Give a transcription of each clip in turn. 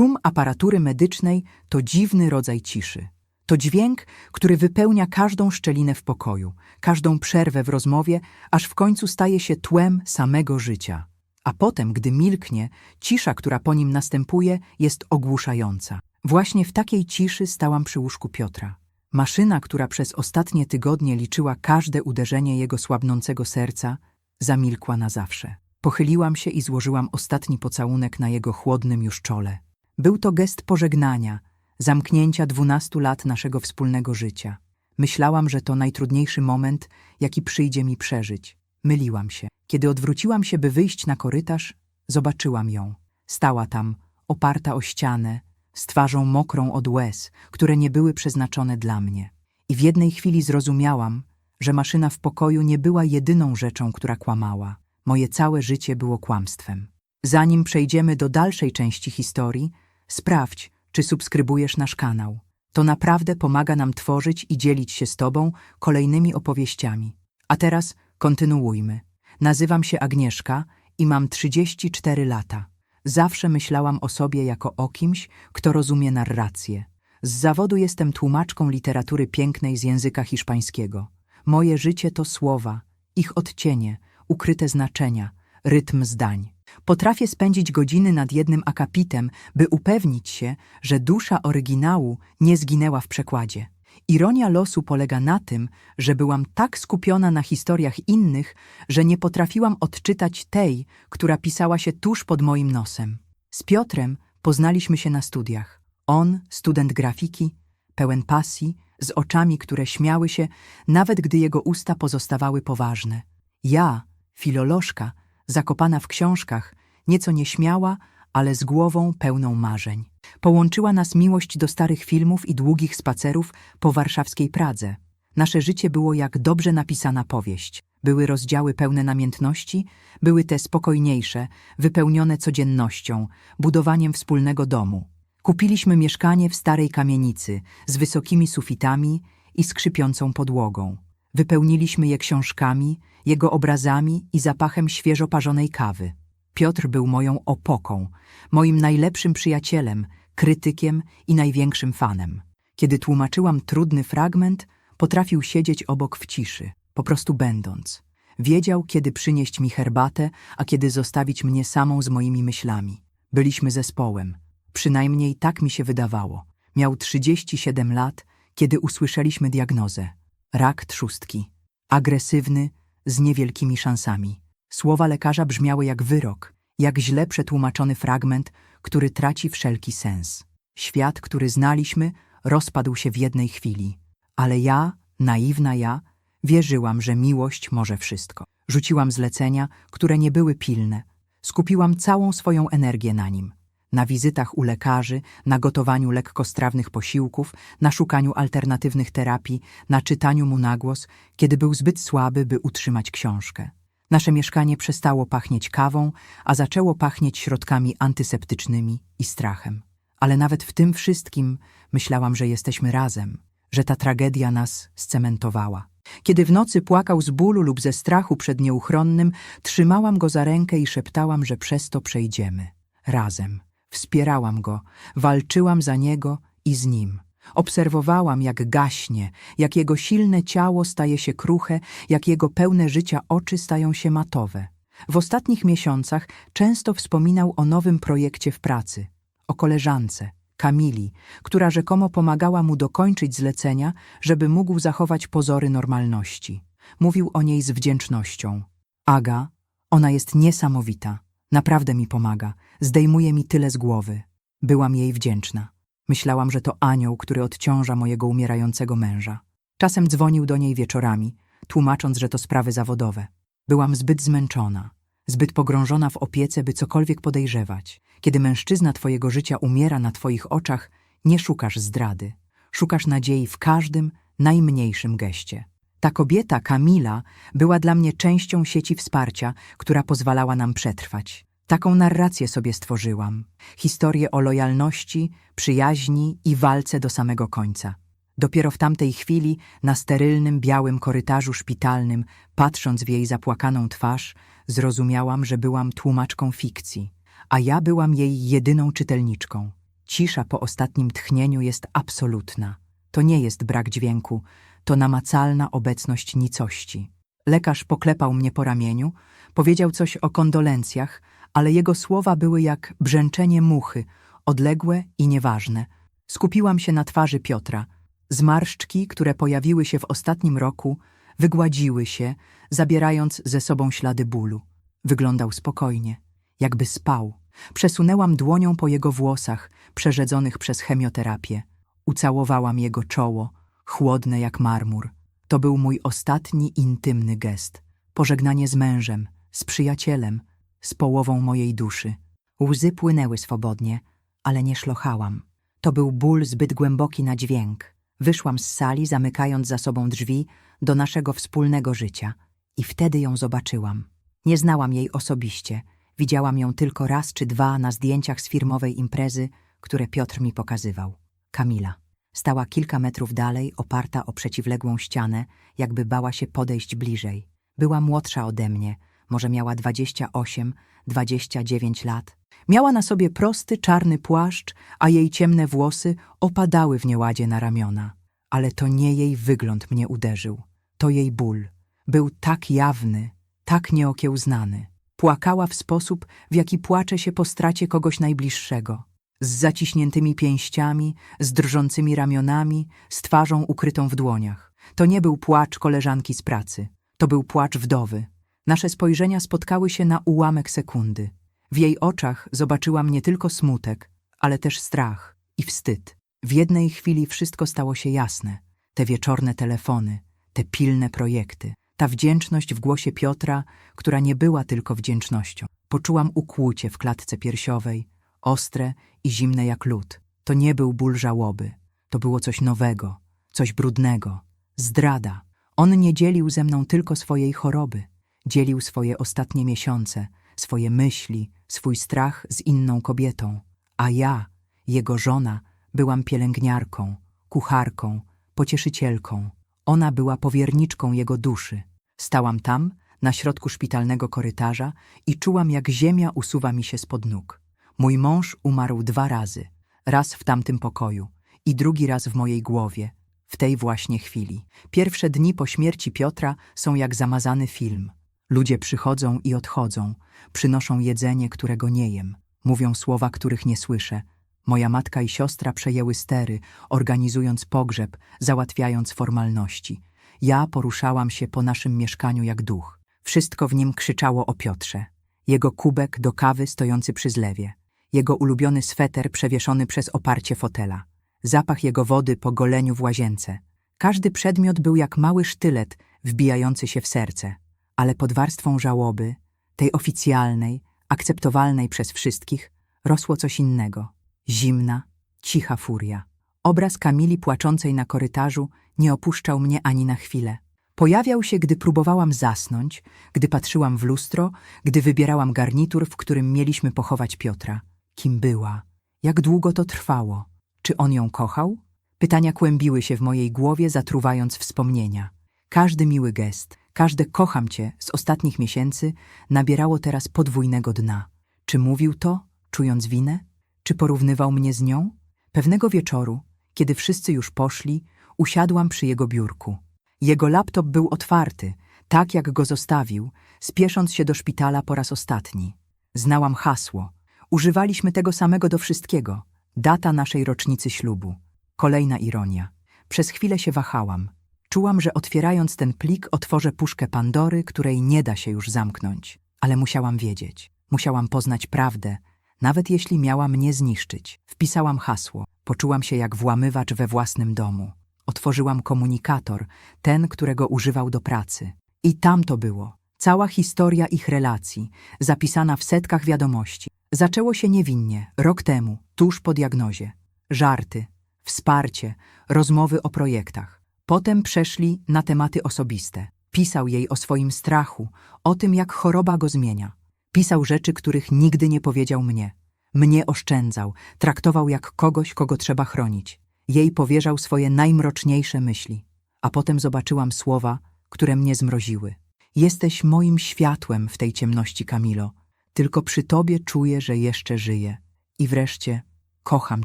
Szum aparatury medycznej to dziwny rodzaj ciszy. To dźwięk, który wypełnia każdą szczelinę w pokoju, każdą przerwę w rozmowie, aż w końcu staje się tłem samego życia. A potem, gdy milknie, cisza, która po nim następuje, jest ogłuszająca. Właśnie w takiej ciszy stałam przy łóżku Piotra. Maszyna, która przez ostatnie tygodnie liczyła każde uderzenie jego słabnącego serca, zamilkła na zawsze. Pochyliłam się i złożyłam ostatni pocałunek na jego chłodnym już czole. Był to gest pożegnania, zamknięcia dwunastu lat naszego wspólnego życia. Myślałam, że to najtrudniejszy moment, jaki przyjdzie mi przeżyć. Myliłam się. Kiedy odwróciłam się, by wyjść na korytarz, zobaczyłam ją. Stała tam, oparta o ścianę, z twarzą mokrą od łez, które nie były przeznaczone dla mnie. I w jednej chwili zrozumiałam, że maszyna w pokoju nie była jedyną rzeczą, która kłamała. Moje całe życie było kłamstwem. Zanim przejdziemy do dalszej części historii, sprawdź, czy subskrybujesz nasz kanał. To naprawdę pomaga nam tworzyć i dzielić się z Tobą kolejnymi opowieściami. A teraz kontynuujmy. Nazywam się Agnieszka i mam 34 lata. Zawsze myślałam o sobie jako o kimś, kto rozumie narrację. Z zawodu jestem tłumaczką literatury pięknej z języka hiszpańskiego. Moje życie to słowa, ich odcienie, ukryte znaczenia, rytm zdań. Potrafię spędzić godziny nad jednym akapitem, by upewnić się, że dusza oryginału nie zginęła w przekładzie. Ironia losu polega na tym, że byłam tak skupiona na historiach innych, że nie potrafiłam odczytać tej, która pisała się tuż pod moim nosem. Z Piotrem poznaliśmy się na studiach. On, student grafiki, pełen pasji, z oczami, które śmiały się, nawet gdy jego usta pozostawały poważne. Ja, filolożka, zakopana w książkach, nieco nieśmiała, ale z głową pełną marzeń. Połączyła nas miłość do starych filmów i długich spacerów po warszawskiej Pradze. Nasze życie było jak dobrze napisana powieść. Były rozdziały pełne namiętności, były te spokojniejsze, wypełnione codziennością, budowaniem wspólnego domu. Kupiliśmy mieszkanie w starej kamienicy z wysokimi sufitami i skrzypiącą podłogą. Wypełniliśmy je książkami, jego obrazami i zapachem świeżo parzonej kawy. Piotr był moją opoką, moim najlepszym przyjacielem, krytykiem i największym fanem. Kiedy tłumaczyłam trudny fragment, potrafił siedzieć obok w ciszy, po prostu będąc. Wiedział, kiedy przynieść mi herbatę, a kiedy zostawić mnie samą z moimi myślami. Byliśmy zespołem. Przynajmniej tak mi się wydawało. Miał 37 lat, kiedy usłyszeliśmy diagnozę. Rak trzustki. Agresywny, z niewielkimi szansami. Słowa lekarza brzmiały jak wyrok, jak źle przetłumaczony fragment, który traci wszelki sens. Świat, który znaliśmy, rozpadł się w jednej chwili. Ale ja, naiwna ja, wierzyłam, że miłość może wszystko. Rzuciłam zlecenia, które nie były pilne. Skupiłam całą swoją energię na nim. Na wizytach u lekarzy, na gotowaniu lekkostrawnych posiłków, na szukaniu alternatywnych terapii, na czytaniu mu na głos, kiedy był zbyt słaby, by utrzymać książkę. Nasze mieszkanie przestało pachnieć kawą, a zaczęło pachnieć środkami antyseptycznymi i strachem. Ale nawet w tym wszystkim myślałam, że jesteśmy razem, że ta tragedia nas scementowała. Kiedy w nocy płakał z bólu lub ze strachu przed nieuchronnym, trzymałam go za rękę i szeptałam, że przez to przejdziemy. Razem. Wspierałam go, walczyłam za niego i z nim. Obserwowałam, jak gaśnie, jak jego silne ciało staje się kruche, jak jego pełne życia oczy stają się matowe. W ostatnich miesiącach często wspominał o nowym projekcie w pracy, o koleżance, Kamili, która rzekomo pomagała mu dokończyć zlecenia, żeby mógł zachować pozory normalności. Mówił o niej z wdzięcznością. Aga, ona jest niesamowita. Naprawdę mi pomaga. Zdejmuje mi tyle z głowy. Byłam jej wdzięczna. Myślałam, że to anioł, który odciąża mojego umierającego męża. Czasem dzwonił do niej wieczorami, tłumacząc, że to sprawy zawodowe. Byłam zbyt zmęczona, zbyt pogrążona w opiece, by cokolwiek podejrzewać. Kiedy mężczyzna twojego życia umiera na twoich oczach, nie szukasz zdrady. Szukasz nadziei w każdym, najmniejszym geście. Ta kobieta, Kamila, była dla mnie częścią sieci wsparcia, która pozwalała nam przetrwać. Taką narrację sobie stworzyłam. Historię o lojalności, przyjaźni i walce do samego końca. Dopiero w tamtej chwili, na sterylnym, białym korytarzu szpitalnym, patrząc w jej zapłakaną twarz, zrozumiałam, że byłam tłumaczką fikcji, a ja byłam jej jedyną czytelniczką. Cisza po ostatnim tchnieniu jest absolutna. To nie jest brak dźwięku, to namacalna obecność nicości. Lekarz poklepał mnie po ramieniu, powiedział coś o kondolencjach, ale jego słowa były jak brzęczenie muchy, odległe i nieważne. Skupiłam się na twarzy Piotra. Zmarszczki, które pojawiły się w ostatnim roku, wygładziły się, zabierając ze sobą ślady bólu. Wyglądał spokojnie, jakby spał. Przesunęłam dłonią po jego włosach, przerzedzonych przez chemioterapię. Ucałowałam jego czoło, chłodne jak marmur. To był mój ostatni intymny gest. Pożegnanie z mężem, z przyjacielem, z połową mojej duszy. Łzy płynęły swobodnie, ale nie szlochałam. To był ból zbyt głęboki na dźwięk. Wyszłam z sali, zamykając za sobą drzwi do naszego wspólnego życia. I wtedy ją zobaczyłam. Nie znałam jej osobiście. Widziałam ją tylko raz czy dwa na zdjęciach z firmowej imprezy, które Piotr mi pokazywał. Kamila. Stała kilka metrów dalej, oparta o przeciwległą ścianę, jakby bała się podejść bliżej. Była młodsza ode mnie, może miała 28, 29 lat. Miała na sobie prosty, czarny płaszcz, a jej ciemne włosy opadały w nieładzie na ramiona. Ale to nie jej wygląd mnie uderzył. To jej ból. Był tak jawny, tak nieokiełznany. Płakała w sposób, w jaki płacze się po stracie kogoś najbliższego. Z zaciśniętymi pięściami, z drżącymi ramionami, z twarzą ukrytą w dłoniach. To nie był płacz koleżanki z pracy. To był płacz wdowy. Nasze spojrzenia spotkały się na ułamek sekundy. W jej oczach zobaczyłam nie tylko smutek, ale też strach i wstyd. W jednej chwili wszystko stało się jasne. Te wieczorne telefony, te pilne projekty, ta wdzięczność w głosie Piotra, która nie była tylko wdzięcznością. Poczułam ukłucie w klatce piersiowej, ostre i zimne jak lód. To nie był ból żałoby, to było coś nowego, coś brudnego, zdrada. On nie dzielił ze mną tylko swojej choroby, dzielił swoje ostatnie miesiące, swoje myśli, swój strach z inną kobietą. A ja, jego żona, byłam pielęgniarką, kucharką, pocieszycielką. Ona była powierniczką jego duszy. Stałam tam, na środku szpitalnego korytarza i czułam, jak ziemia usuwa mi się spod nóg. Mój mąż umarł dwa razy. Raz w tamtym pokoju i drugi raz w mojej głowie, w tej właśnie chwili. Pierwsze dni po śmierci Piotra są jak zamazany film. Ludzie przychodzą i odchodzą, przynoszą jedzenie, którego nie jem, mówią słowa, których nie słyszę. Moja matka i siostra przejęły stery, organizując pogrzeb, załatwiając formalności. Ja poruszałam się po naszym mieszkaniu jak duch. Wszystko w nim krzyczało o Piotrze. Jego kubek do kawy stojący przy zlewie. Jego ulubiony sweter przewieszony przez oparcie fotela. Zapach jego wody po goleniu w łazience. Każdy przedmiot był jak mały sztylet wbijający się w serce. Ale pod warstwą żałoby, tej oficjalnej, akceptowalnej przez wszystkich, rosło coś innego. Zimna, cicha furia. Obraz Kamili płaczącej na korytarzu nie opuszczał mnie ani na chwilę. Pojawiał się, gdy próbowałam zasnąć, gdy patrzyłam w lustro, gdy wybierałam garnitur, w którym mieliśmy pochować Piotra. Kim była? Jak długo to trwało? Czy on ją kochał? Pytania kłębiły się w mojej głowie, zatruwając wspomnienia. Każdy miły gest, każde kocham cię z ostatnich miesięcy nabierało teraz podwójnego dna. Czy mówił to, czując winę? Czy porównywał mnie z nią? Pewnego wieczoru, kiedy wszyscy już poszli, usiadłam przy jego biurku. Jego laptop był otwarty, tak jak go zostawił, spiesząc się do szpitala po raz ostatni. Znałam hasło. Używaliśmy tego samego do wszystkiego. Data naszej rocznicy ślubu. Kolejna ironia. Przez chwilę się wahałam. Czułam, że otwierając ten plik otworzę puszkę Pandory, której nie da się już zamknąć. Ale musiałam wiedzieć. Musiałam poznać prawdę, nawet jeśli miała mnie zniszczyć. Wpisałam hasło. Poczułam się jak włamywacz we własnym domu. Otworzyłam komunikator, ten, którego używał do pracy. I tam to było. Cała historia ich relacji, zapisana w setkach wiadomości. Zaczęło się niewinnie, rok temu, tuż po diagnozie. Żarty, wsparcie, rozmowy o projektach. Potem przeszli na tematy osobiste. Pisał jej o swoim strachu, o tym, jak choroba go zmienia. Pisał rzeczy, których nigdy nie powiedział mnie. Mnie oszczędzał, traktował jak kogoś, kogo trzeba chronić. Jej powierzał swoje najmroczniejsze myśli. A potem zobaczyłam słowa, które mnie zmroziły. Jesteś moim światłem w tej ciemności, Kamilo. Tylko przy tobie czuję, że jeszcze żyję. I wreszcie kocham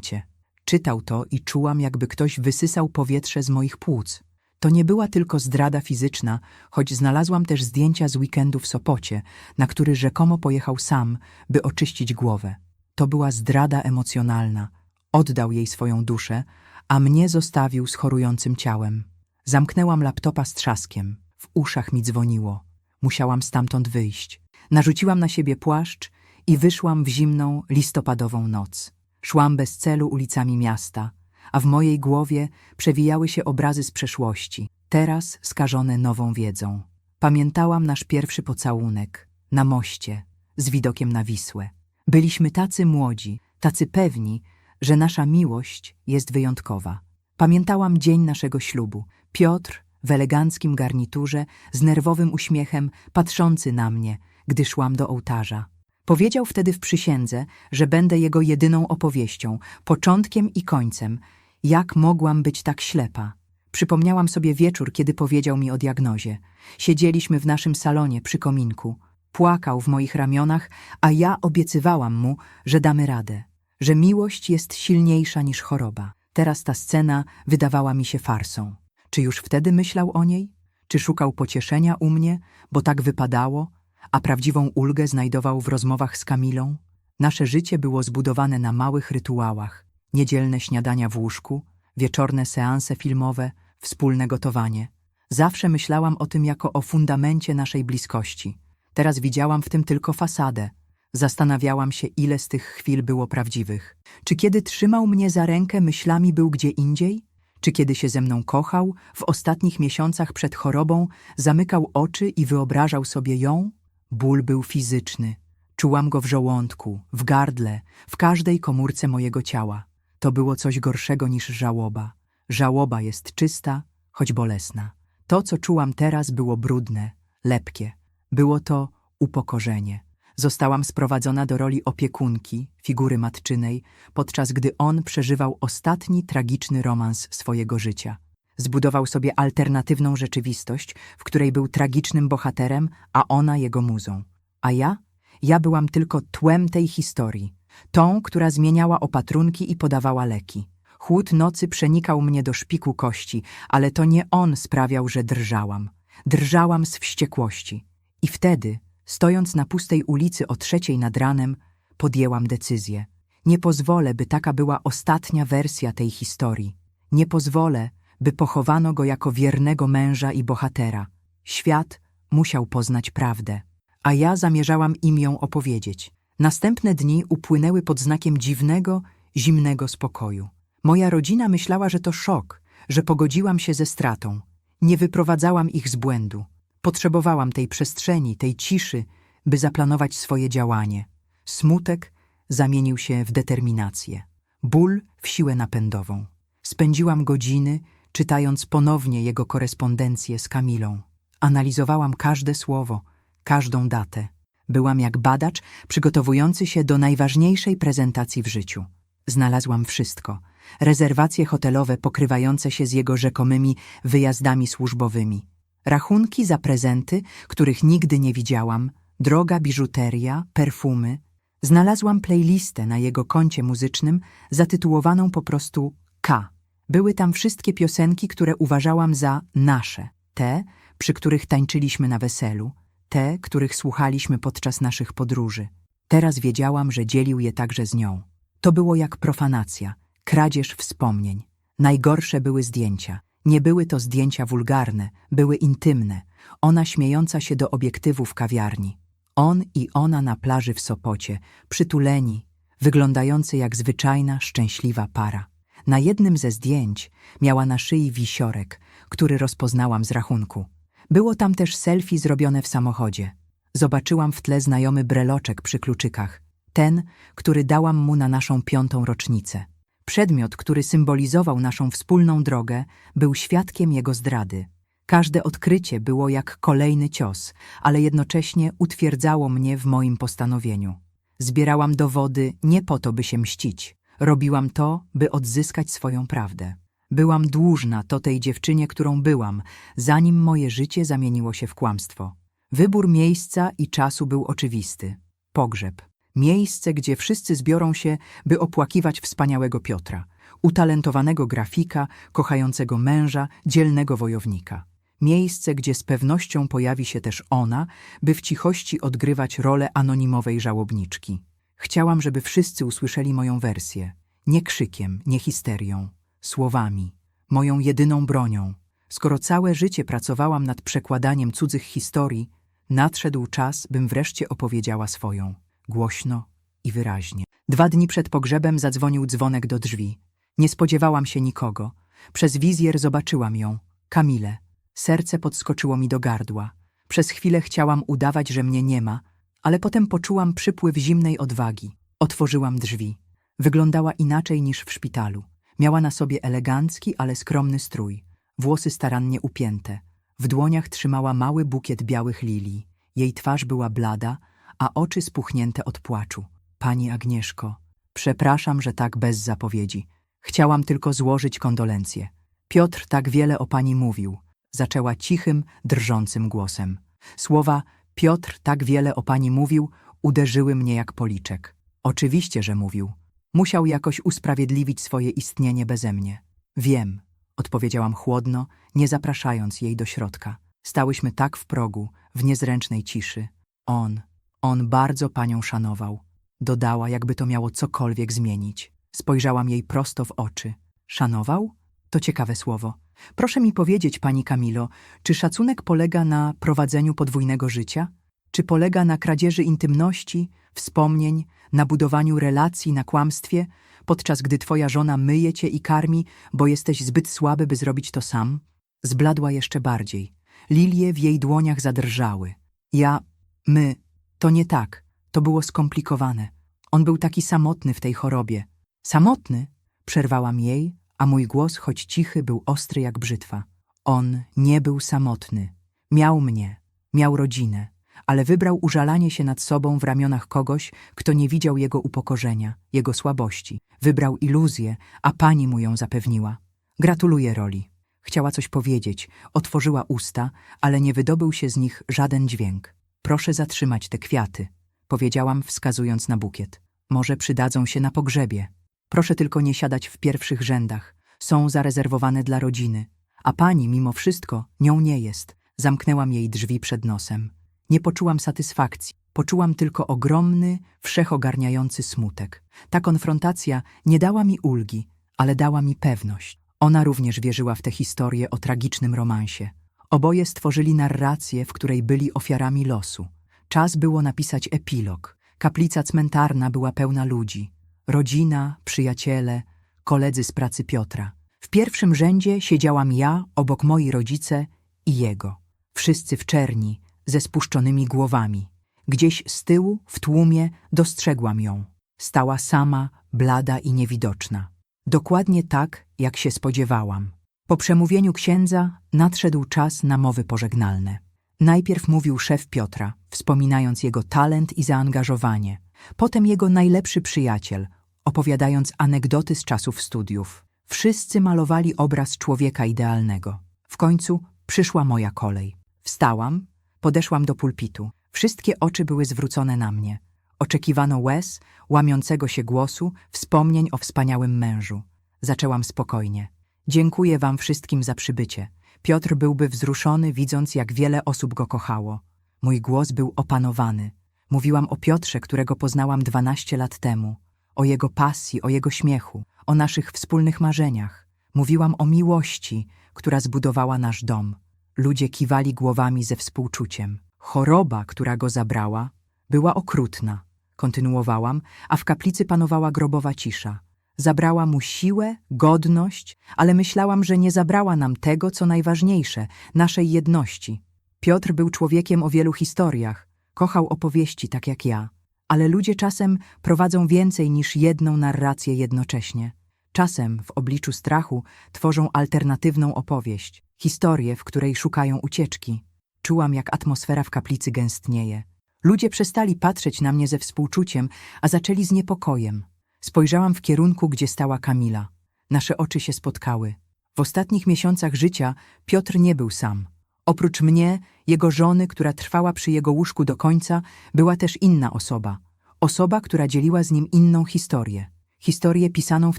cię. Czytał to i czułam, jakby ktoś wysysał powietrze z moich płuc. To nie była tylko zdrada fizyczna, choć znalazłam też zdjęcia z weekendu w Sopocie, na który rzekomo pojechał sam, by oczyścić głowę. To była zdrada emocjonalna. Oddał jej swoją duszę, a mnie zostawił z chorującym ciałem. Zamknęłam laptopa z trzaskiem. W uszach mi dzwoniło. Musiałam stamtąd wyjść. Narzuciłam na siebie płaszcz i wyszłam w zimną, listopadową noc. Szłam bez celu ulicami miasta, a w mojej głowie przewijały się obrazy z przeszłości, teraz skażone nową wiedzą. Pamiętałam nasz pierwszy pocałunek, na moście, z widokiem na Wisłę. Byliśmy tacy młodzi, tacy pewni, że nasza miłość jest wyjątkowa. Pamiętałam dzień naszego ślubu. Piotr w eleganckim garniturze, z nerwowym uśmiechem, patrzący na mnie, gdy szłam do ołtarza. Powiedział wtedy w przysiędze, że będę jego jedyną opowieścią, początkiem i końcem. Jak mogłam być tak ślepa? Przypomniałam sobie wieczór, kiedy powiedział mi o diagnozie. Siedzieliśmy w naszym salonie przy kominku. Płakał w moich ramionach, a ja obiecywałam mu, że damy radę, że miłość jest silniejsza niż choroba. Teraz ta scena wydawała mi się farsą. Czy już wtedy myślał o niej? Czy szukał pocieszenia u mnie, bo tak wypadało, a prawdziwą ulgę znajdował w rozmowach z Kamilą? Nasze życie było zbudowane na małych rytuałach. Niedzielne śniadania w łóżku, wieczorne seanse filmowe, wspólne gotowanie. Zawsze myślałam o tym jako o fundamencie naszej bliskości. Teraz widziałam w tym tylko fasadę. Zastanawiałam się, ile z tych chwil było prawdziwych. Czy kiedy trzymał mnie za rękę, myślami był gdzie indziej? Czy kiedy się ze mną kochał, w ostatnich miesiącach przed chorobą, zamykał oczy i wyobrażał sobie ją? Ból był fizyczny. Czułam go w żołądku, w gardle, w każdej komórce mojego ciała. To było coś gorszego niż żałoba. Żałoba jest czysta, choć bolesna. To, co czułam teraz, było brudne, lepkie. Było to upokorzenie. Zostałam sprowadzona do roli opiekunki, figury matczynej, podczas gdy on przeżywał ostatni tragiczny romans swojego życia. Zbudował sobie alternatywną rzeczywistość, w której był tragicznym bohaterem, a ona jego muzą. A ja? Ja byłam tylko tłem tej historii, tą, która zmieniała opatrunki i podawała leki. Chłód nocy przenikał mnie do szpiku kości, ale to nie on sprawiał, że drżałam. Drżałam z wściekłości. I wtedy, stojąc na pustej ulicy o trzeciej nad ranem, podjęłam decyzję. Nie pozwolę, by taka była ostatnia wersja tej historii. Nie pozwolę, by pochowano go jako wiernego męża i bohatera. Świat musiał poznać prawdę, a ja zamierzałam im ją opowiedzieć. Następne dni upłynęły pod znakiem dziwnego, zimnego spokoju. Moja rodzina myślała, że to szok, że pogodziłam się ze stratą. Nie wyprowadzałam ich z błędu. Potrzebowałam tej przestrzeni, tej ciszy, by zaplanować swoje działanie. Smutek zamienił się w determinację, ból w siłę napędową. Spędziłam godziny, czytając ponownie jego korespondencję z Kamilą. Analizowałam każde słowo, każdą datę. Byłam jak badacz przygotowujący się do najważniejszej prezentacji w życiu. Znalazłam wszystko. Rezerwacje hotelowe pokrywające się z jego rzekomymi wyjazdami służbowymi. Rachunki za prezenty, których nigdy nie widziałam, droga biżuteria, perfumy. Znalazłam playlistę na jego koncie muzycznym zatytułowaną po prostu K. Były tam wszystkie piosenki, które uważałam za nasze. Te, przy których tańczyliśmy na weselu, te, których słuchaliśmy podczas naszych podróży. Teraz wiedziałam, że dzielił je także z nią. To było jak profanacja, kradzież wspomnień. Najgorsze były zdjęcia. Nie były to zdjęcia wulgarne, były intymne. Ona śmiejąca się do obiektywu w kawiarni. On i ona na plaży w Sopocie, przytuleni, wyglądający jak zwyczajna, szczęśliwa para. Na jednym ze zdjęć miała na szyi wisiorek, który rozpoznałam z rachunku. Było tam też selfie zrobione w samochodzie. Zobaczyłam w tle znajomy breloczek przy kluczykach. Ten, który dałam mu na naszą piątą rocznicę. Przedmiot, który symbolizował naszą wspólną drogę, był świadkiem jego zdrady. Każde odkrycie było jak kolejny cios, ale jednocześnie utwierdzało mnie w moim postanowieniu. Zbierałam dowody nie po to, by się mścić. Robiłam to, by odzyskać swoją prawdę. Byłam dłużna to tej dziewczynie, którą byłam, zanim moje życie zamieniło się w kłamstwo. Wybór miejsca i czasu był oczywisty. Pogrzeb. Miejsce, gdzie wszyscy zbiorą się, by opłakiwać wspaniałego Piotra, utalentowanego grafika, kochającego męża, dzielnego wojownika. Miejsce, gdzie z pewnością pojawi się też ona, by w cichości odgrywać rolę anonimowej żałobniczki. Chciałam, żeby wszyscy usłyszeli moją wersję. Nie krzykiem, nie histerią, słowami, moją jedyną bronią. Skoro całe życie pracowałam nad przekładaniem cudzych historii, nadszedł czas, bym wreszcie opowiedziała swoją, głośno i wyraźnie. Dwa dni przed pogrzebem zadzwonił dzwonek do drzwi. Nie spodziewałam się nikogo. Przez wizjer zobaczyłam ją, Kamilę. Serce podskoczyło mi do gardła. Przez chwilę chciałam udawać, że mnie nie ma, ale potem poczułam przypływ zimnej odwagi. Otworzyłam drzwi. Wyglądała inaczej niż w szpitalu. Miała na sobie elegancki, ale skromny strój, włosy starannie upięte. W dłoniach trzymała mały bukiet białych lilii. Jej twarz była blada, a oczy spuchnięte od płaczu. Pani Agnieszko, przepraszam, że tak bez zapowiedzi. Chciałam tylko złożyć kondolencje. Piotr tak wiele o pani mówił. Zaczęła cichym, drżącym głosem. Słowa Piotr tak wiele o pani mówił uderzyły mnie jak policzek. Oczywiście, że mówił. Musiał jakoś usprawiedliwić swoje istnienie beze mnie. Wiem, odpowiedziałam chłodno, nie zapraszając jej do środka. Stałyśmy tak w progu, w niezręcznej ciszy. On, on bardzo panią szanował. Dodała, jakby to miało cokolwiek zmienić. Spojrzałam jej prosto w oczy. Szanował? To ciekawe słowo. Proszę mi powiedzieć, pani Kamilo, czy szacunek polega na prowadzeniu podwójnego życia? Czy polega na kradzieży intymności, wspomnień, na budowaniu relacji, na kłamstwie, podczas gdy twoja żona myje cię i karmi, bo jesteś zbyt słaby, by zrobić to sam? Zbladła jeszcze bardziej. Lilie w jej dłoniach zadrżały. Ja, my, to nie tak. To było skomplikowane. On był taki samotny w tej chorobie. Samotny? Przerwałam jej, a mój głos, choć cichy, był ostry jak brzytwa. On nie był samotny. Miał mnie, miał rodzinę, ale wybrał użalanie się nad sobą w ramionach kogoś, kto nie widział jego upokorzenia, jego słabości. Wybrał iluzję, a pani mu ją zapewniła. Gratuluję roli. Chciała coś powiedzieć, otworzyła usta, ale nie wydobył się z nich żaden dźwięk. Proszę zatrzymać te kwiaty, powiedziałam, wskazując na bukiet. Może przydadzą się na pogrzebie. Proszę tylko nie siadać w pierwszych rzędach. Są zarezerwowane dla rodziny. A pani, mimo wszystko, nią nie jest. Zamknęłam jej drzwi przed nosem. Nie poczułam satysfakcji. Poczułam tylko ogromny, wszechogarniający smutek. Ta konfrontacja nie dała mi ulgi, ale dała mi pewność. Ona również wierzyła w tę historię o tragicznym romansie. Oboje stworzyli narrację, w której byli ofiarami losu. Czas było napisać epilog. Kaplica cmentarna była pełna ludzi. Rodzina, przyjaciele, koledzy z pracy Piotra. W pierwszym rzędzie siedziałam ja, obok moi rodzice i jego. Wszyscy w czerni, ze spuszczonymi głowami. Gdzieś z tyłu, w tłumie, dostrzegłam ją. Stała sama, blada i niewidoczna. Dokładnie tak, jak się spodziewałam. Po przemówieniu księdza nadszedł czas na mowy pożegnalne. Najpierw mówił szef Piotra, wspominając jego talent i zaangażowanie. Potem jego najlepszy przyjaciel, opowiadając anegdoty z czasów studiów. Wszyscy malowali obraz człowieka idealnego. W końcu przyszła moja kolej. Wstałam, podeszłam do pulpitu. Wszystkie oczy były zwrócone na mnie. Oczekiwano łez, łamiącego się głosu, wspomnień o wspaniałym mężu. Zaczęłam spokojnie. Dziękuję wam wszystkim za przybycie. Piotr byłby wzruszony, widząc, jak wiele osób go kochało. Mój głos był opanowany. Mówiłam o Piotrze, którego poznałam dwanaście lat temu, o jego pasji, o jego śmiechu, o naszych wspólnych marzeniach. Mówiłam o miłości, która zbudowała nasz dom. Ludzie kiwali głowami ze współczuciem. Choroba, która go zabrała, była okrutna. Kontynuowałam, a w kaplicy panowała grobowa cisza. Zabrała mu siłę, godność, ale myślałam, że nie zabrała nam tego, co najważniejsze naszej jedności. Piotr był człowiekiem o wielu historiach, kochał opowieści tak jak ja, ale ludzie czasem prowadzą więcej niż jedną narrację jednocześnie. Czasem w obliczu strachu tworzą alternatywną opowieść, historię, w której szukają ucieczki. Czułam, jak atmosfera w kaplicy gęstnieje. Ludzie przestali patrzeć na mnie ze współczuciem, a zaczęli z niepokojem. Spojrzałam w kierunku, gdzie stała Kamila. Nasze oczy się spotkały. W ostatnich miesiącach życia Piotr nie był sam. Oprócz mnie, jego żony, która trwała przy jego łóżku do końca, była też inna osoba. Osoba, która dzieliła z nim inną historię. Historię pisaną w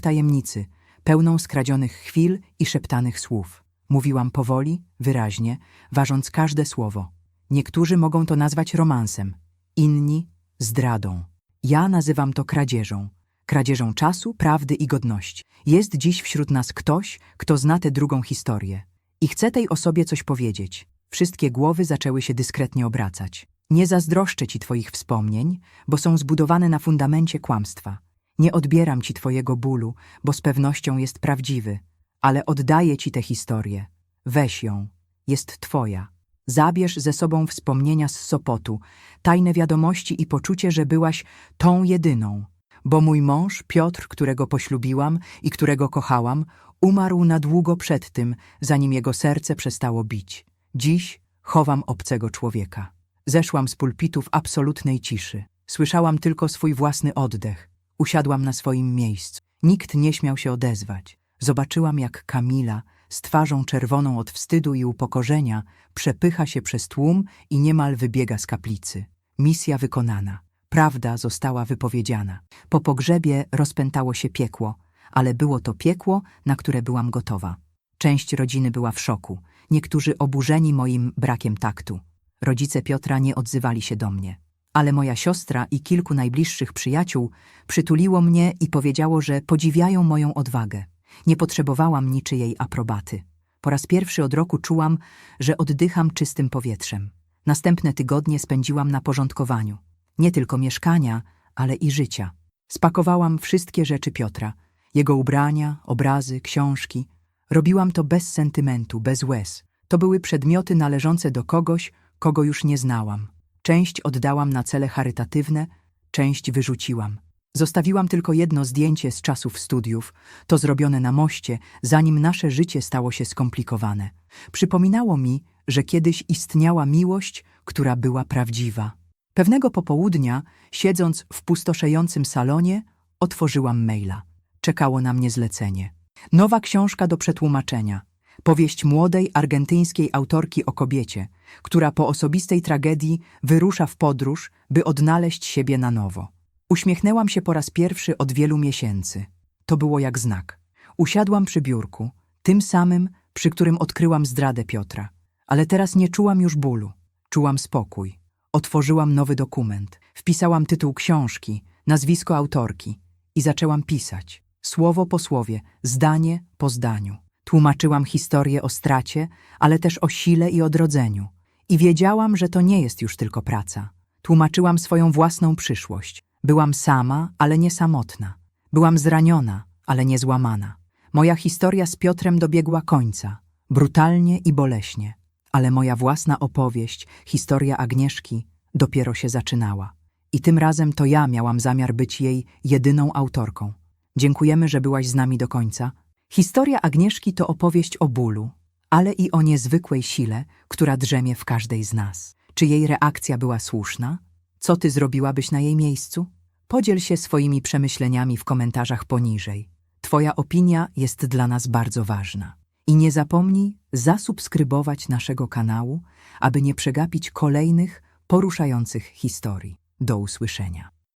tajemnicy, pełną skradzionych chwil i szeptanych słów. Mówiłam powoli, wyraźnie, ważąc każde słowo. Niektórzy mogą to nazwać romansem, inni zdradą. Ja nazywam to kradzieżą. Kradzieżą czasu, prawdy i godności. Jest dziś wśród nas ktoś, kto zna tę drugą historię. I chce tej osobie coś powiedzieć. Wszystkie głowy zaczęły się dyskretnie obracać. Nie zazdroszczę ci twoich wspomnień, bo są zbudowane na fundamencie kłamstwa. Nie odbieram ci twojego bólu, bo z pewnością jest prawdziwy, ale oddaję ci tę historię. Weź ją. Jest twoja. Zabierz ze sobą wspomnienia z Sopotu, tajne wiadomości i poczucie, że byłaś tą jedyną. Bo mój mąż, Piotr, którego poślubiłam i którego kochałam, umarł na długo przed tym, zanim jego serce przestało bić. Dziś chowam obcego człowieka. Zeszłam z pulpitu w absolutnej ciszy. Słyszałam tylko swój własny oddech. Usiadłam na swoim miejscu. Nikt nie śmiał się odezwać. Zobaczyłam, jak Kamila, z twarzą czerwoną od wstydu i upokorzenia, przepycha się przez tłum i niemal wybiega z kaplicy. Misja wykonana. Prawda została wypowiedziana. Po pogrzebie rozpętało się piekło, ale było to piekło, na które byłam gotowa. Część rodziny była w szoku, niektórzy oburzeni moim brakiem taktu. Rodzice Piotra nie odzywali się do mnie. Ale moja siostra i kilku najbliższych przyjaciół przytuliło mnie i powiedziało, że podziwiają moją odwagę. Nie potrzebowałam niczyjej aprobaty. Po raz pierwszy od roku czułam, że oddycham czystym powietrzem. Następne tygodnie spędziłam na porządkowaniu. Nie tylko mieszkania, ale i życia. Spakowałam wszystkie rzeczy Piotra. Jego ubrania, obrazy, książki. Robiłam to bez sentymentu, bez łez. To były przedmioty należące do kogoś, kogo już nie znałam. Część oddałam na cele charytatywne, część wyrzuciłam. Zostawiłam tylko jedno zdjęcie z czasów studiów, to zrobione na moście, zanim nasze życie stało się skomplikowane. Przypominało mi, że kiedyś istniała miłość, która była prawdziwa. Pewnego popołudnia, siedząc w pustoszejącym salonie, otworzyłam maila. Czekało na mnie zlecenie. Nowa książka do przetłumaczenia. Powieść młodej argentyńskiej autorki o kobiecie, która po osobistej tragedii wyrusza w podróż, by odnaleźć siebie na nowo. Uśmiechnęłam się po raz pierwszy od wielu miesięcy. To było jak znak. Usiadłam przy biurku, tym samym, przy którym odkryłam zdradę Piotra. Ale teraz nie czułam już bólu. Czułam spokój. Otworzyłam nowy dokument, wpisałam tytuł książki, nazwisko autorki i zaczęłam pisać. Słowo po słowie, zdanie po zdaniu. Tłumaczyłam historię o stracie, ale też o sile i odrodzeniu. I wiedziałam, że to nie jest już tylko praca. Tłumaczyłam swoją własną przyszłość. Byłam sama, ale nie samotna. Byłam zraniona, ale nie złamana. Moja historia z Piotrem dobiegła końca, brutalnie i boleśnie. Ale moja własna opowieść, historia Agnieszki, dopiero się zaczynała. I tym razem to ja miałam zamiar być jej jedyną autorką. Dziękujemy, że byłaś z nami do końca. Historia Agnieszki to opowieść o bólu, ale i o niezwykłej sile, która drzemie w każdej z nas. Czy jej reakcja była słuszna? Co ty zrobiłabyś na jej miejscu? Podziel się swoimi przemyśleniami w komentarzach poniżej. Twoja opinia jest dla nas bardzo ważna. I nie zapomnij zasubskrybować naszego kanału, aby nie przegapić kolejnych poruszających historii. Do usłyszenia.